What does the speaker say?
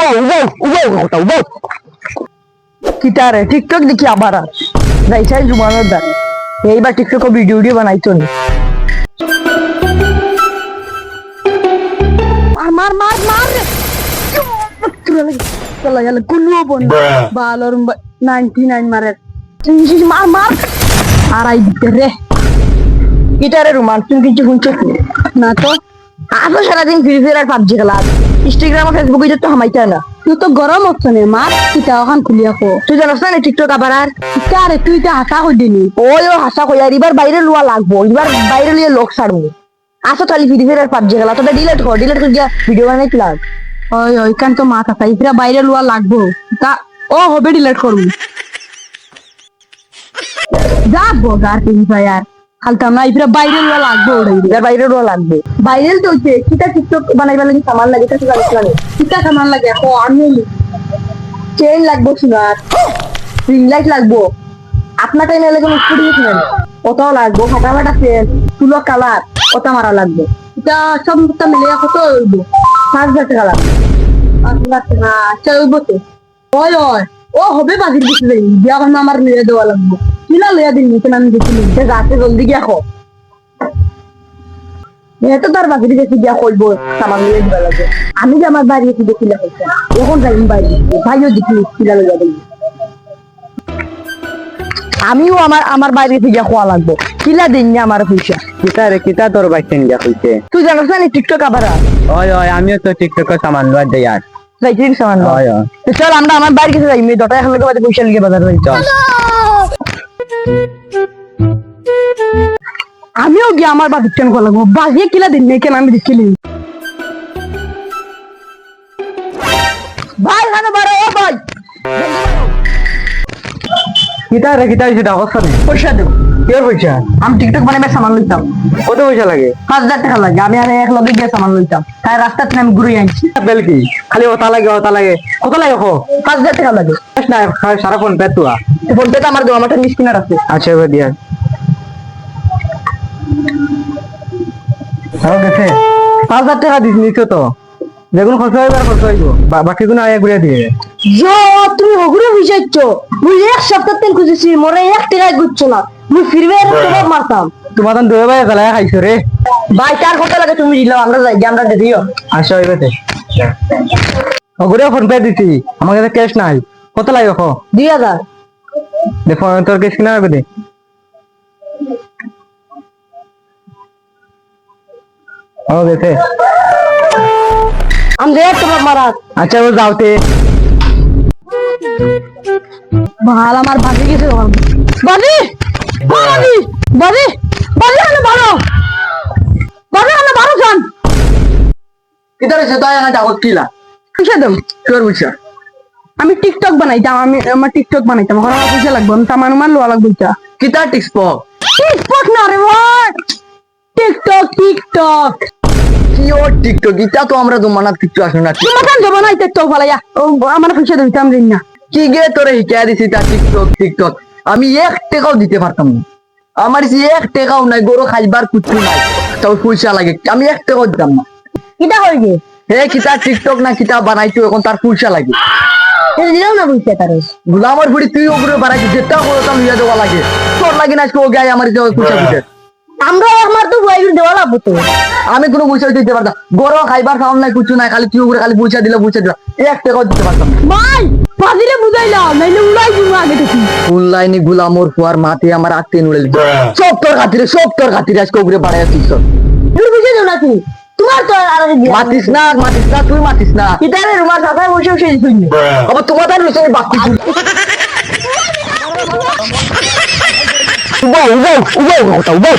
উবাও উবাও উবাও ঘটা উবাও কিটারে টিকটক দেখি আবার আর যাইছাই জুমানোর দ্বারে এইবার টিকটক ভিডিও ভিডিও বানাইতো নি। মার মার মার মার। রে। চলা গেল কোনো বোন বালর নাইনটি নাইন মারের। মার মার। আড়াই দিতে রে। গিটারে রুমান তুমি কিছু শুনছো? না তো। আজও সারাদিন ফ্রি ফায়ার আর পাবজি খেলা ইনস্টাগ্রাম আর ফেসবুকে তো হামাইতে না। তুই তো গরম হচ্ছে না মার কিতা ওখান খুলিয়া কো তুই জানোস না টিকটক আবার আর আরে তুই তো হাসা কই দিনি ওই ও হাসা কই আর এবার বাইরে লুয়া লাগবো এবার বাইরে লিয়ে লোক ছাড়বো আসো তাহলে ফ্রি ফায়ার পাবজি খেলা তোটা ডিলেট কর ডিলেট করে গিয়া ভিডিও বানাইতে লাগ ওই ওই কান তো মাথা তাই ফিরা বাইরে লুয়া লাগবো। তা ও হবে ডিলেট করব যাব গার তিন আর খালতাম না ইফিরা বাইরে লুয়া লাগবো ওটাই এবার বাইরে লুয়া লাগবে বাইরে তো হচ্ছে কিটা টিকটক বানাইবার লাগি সামান লাগে তা জানিস না কিতা সামান লাগে ও আমি চেইন লাগবো সোনার। রিং লাইট লাগবো। আপনার টাইমে লাগে কিনেন ওটাও লাগবো ফাটা ফাটা তুলো কালার ওটা মারা লাগবে। এটা সব তা মিলে কত হইব পাঁচ হাজার টাকা লাগবে। আচ্ছা আচ্ছা হইব তো। ওই ওই। ও হবে বাজির কিছু বিয়া আমার লিয়ে দেওয়া লাগবো। কিলা লিয়া দিন আমি রাতে জলদি গিয়া খো এত তার বাকি দেখি গিয়া কইব সামান নিয়ে দিবা লাগে। আমি যে আমার বাড়ি এসে দেখিলে হয়েছে এখন যাইম বাড়ি ভাইও দেখি কিলা লইয়া দিই আমিও আমার আমার বাইরে থেকে গিয়া খোয়া লাগবো। কিলা দিন না আমার পয়সা কিতা রে কিতা তোর গিয়া কইছে তুই জানোস না টিকটক আবার? ওই ওই আমিও তো টিকটকে সামান লওয়ার দেই আর দিন সামান। ওই ওই চল আমরা আমার বাড়ি কাছে যাই মেয়ে দটা এখন বাদে পয়সা লিগে বাজার যাই। চল। আমিও গিয়ে আমার বাড়ির কেন করা লাগবো। বাজিয়ে কিলা দিন মেয়ে কেন আমি দেখিলি ভাই হানো বারো ও ভাই। কিতা রে কিতা হইছে পয়সা দেবো। পয়সা? আমি টিকটক সামান লইতাম। কত পয়সা লাগে? পাঁচ হাজার টাকা লাগে। আমি আর এক লগে গিয়ে সামান লইতাম। তাই রাস্তাতে আমি ঘুরে আনছি বেল কি খালি ওটা লাগে ওটা লাগে। কত লাগে কো? পাঁচ হাজার টাকা লাগে। না সারা ফোন ফোন পে তো আমার আচ্ছা এবার দিয়া। হ্যাঁ গেছে পাঁচ হাজার টাকা দিস নিছো তো। যেগুলো খরচ হইব আর খরচ হইব। বাকি গুলো আগে ঘুরে দিয়ে তুমি হগুরে মুই এক সপ্তাহ তেল খুঁজেছি মোরে এক টাকায় ঘুরছো না। মুই ফিরবে আর তোমার মারতাম। তোমার তো দুই ভাই জ্বালায় খাইছো রে। ভাই তার কত লাগে তুমি দিলাম আমরা যাই আমরা দিও। আসো এবারে ওগুলো ফোন পে দিছি আমার কাছে ক্যাশ নাই। কত লাগে দুই হাজার। দেখো তোর ক্যাশ কিনা হবে দে ও গেছে আমি দেখ তোমার মারাত আচ্ছা ও যাওতে ভালো আমার বাজে গেছে তোমার। বাজি বাজি বাজি বাজি আনে বারো বাজি আনে বারো খান কিতার সে তাই না যাও কিলা? পয়সা দেব তোর বুঝছা? আমি টিকটক বানাইতাম আমি আমার টিকটক বানাইতাম। এখন আমার পয়সা লাগবে আমি সামান মান লোয়া লাগবে এটা। কিতার টিক্স পক টিকটক না রে ভাই! টিকটক টিকটক কি ও টিকটক ইটা তো আমরা কিছু না কান টিকটক ফালাইয়া ও আমার পয়সা দিতাম না। কি গে তোরে হিকায়া দিছি তা টিকটক টিকটক আমি এক টাকাও দিতে পারতাম না। আমার যে এক টাকাও নাই গরু খাইবার কুচু নাই। তাও পয়সা লাগে আমি এক টাকাও দিতাম না। কিটা হইবে হে কিতা টিকটক না কিতা বানাইছো এখন তার পয়সা লাগে। দিলাম না পয়সা তারে গুলামর বুড়ি তুই ওগুলো যেটা বলো তা লইয়া দেওয়া লাগে। তোর লাগে না আজকে ও গায়ে আমার দেওয়া আমরা আমার তো দেওয়া লাগবো তো। আমি কোনো পয়সা দিতে পারতাম। গরু খাইবার খাওয়ার নাই কিছু নাই খালি তুই খালি পয়সা দিলে পয়সা দিলাম এক টাকাও দিতে পারতাম না। ভাই পাদিলে বুঝাইলাম নাইলে উড়াই দিব আগে দেখি। অনলাইনে গুলামর ফুয়ার মাতে আমার আটতে নুড়ে দিত সব তোর খাতিরে সব তোর খাতিরে আজকে ওগুলো বাড়াই আসছিস সব তুমি বুঝে নাকি? তোমার তো আর মাতিস না মাতিস না তুই মাতিস না। কিতারে রুমার সাথে বসে বসে শুনি আবার তোমার তার রয়েছে বাকি উবাও উবাও উবাও উবাও